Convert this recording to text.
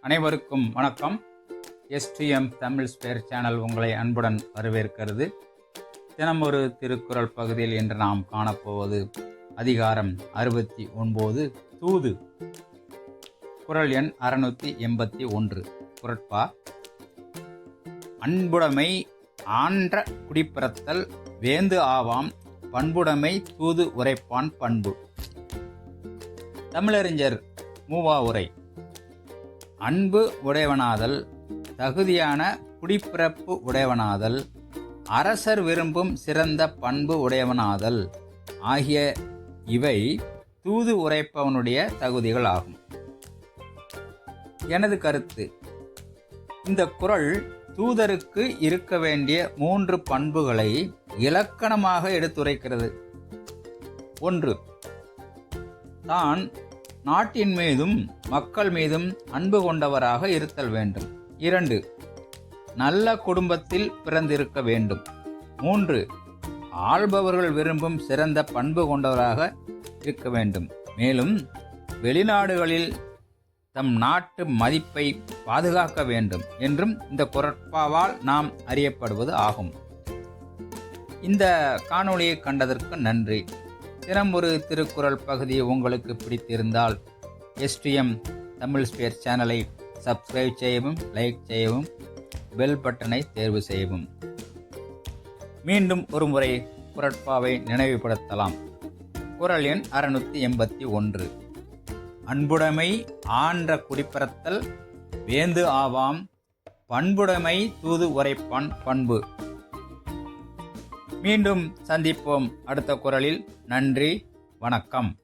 அனைவருக்கும் வணக்கம். STM Tamil spare channel உங்களை அன்புடன் வரவேற்கிறது. தினம் ஒரு திருக்குறள் பகுதியில் இன்று நாம் காணப்போவது அதிகாரம் அறுபத்தி ஒன்பது தூது. குறள் எண் அறுநூத்தி எண்பத்தி ஒன்று குரட்பா அன்புடைமை ஆன்ற குடிப்பிறத்தல் வேந்து ஆவாம் பண்புடைமை தூது உரைப்பான் பண்பு. தமிழறிஞர் மூவா உரை அன்பு உடையவனாதல் தகுதியான குடிப்பிறப்பு உடையவனாதல் அரசர் விரும்பும் சிறந்த பண்பு உடையவனாதல் ஆகிய இவை தூது உரைப்பவனுடைய தகுதிகள் ஆகும். எனது கருத்து இந்த குரல் தூதருக்கு இருக்க வேண்டிய மூன்று பண்புகளை இலக்கணமாக எடுத்துரைக்கிறது. ஒன்று தான் நாட்டின் மீதும் மக்கள் மீதும் அன்பு கொண்டவராக இருத்தல் வேண்டும். இரண்டு நல்ல குடும்பத்தில் பிறந்திருக்க வேண்டும். மூன்று ஆள்பவர்கள் விரும்பும் சிறந்த பண்பு கொண்டவராக இருக்க வேண்டும். மேலும் வெளிநாடுகளில் தம் நாட்டு மதிப்பை பாதுகாக்க வேண்டும் என்றும் இந்த குரட்பாவால் நாம் அறியப்படுவது ஆகும். இந்த காணொளியை கண்டதற்கு நன்றி. தினம் திருக்குறள் பகுதி உங்களுக்கு பிடித்திருந்தால் எஸ்டிஎம் தமிழ் ஸ்பேர் சேனலை சப்ஸ்கிரைப் செய்யவும் லைக் செய்யவும் பெல் பட்டனை தேர்வு செய்யவும். மீண்டும் ஒருமுறை குரட்பாவை நினைவுபடுத்தலாம். குரல் எண் அறுநூற்றி எண்பத்தி ஒன்று. அன்புடைமை ஆன்ற குடிப்பறத்தல் வேந்து ஆவாம் பண்புடைமை தூது உரைப்பான் பண்பு. மீண்டும் சந்திப்போம் அடுத்த குரலில். நன்றி வணக்கம்.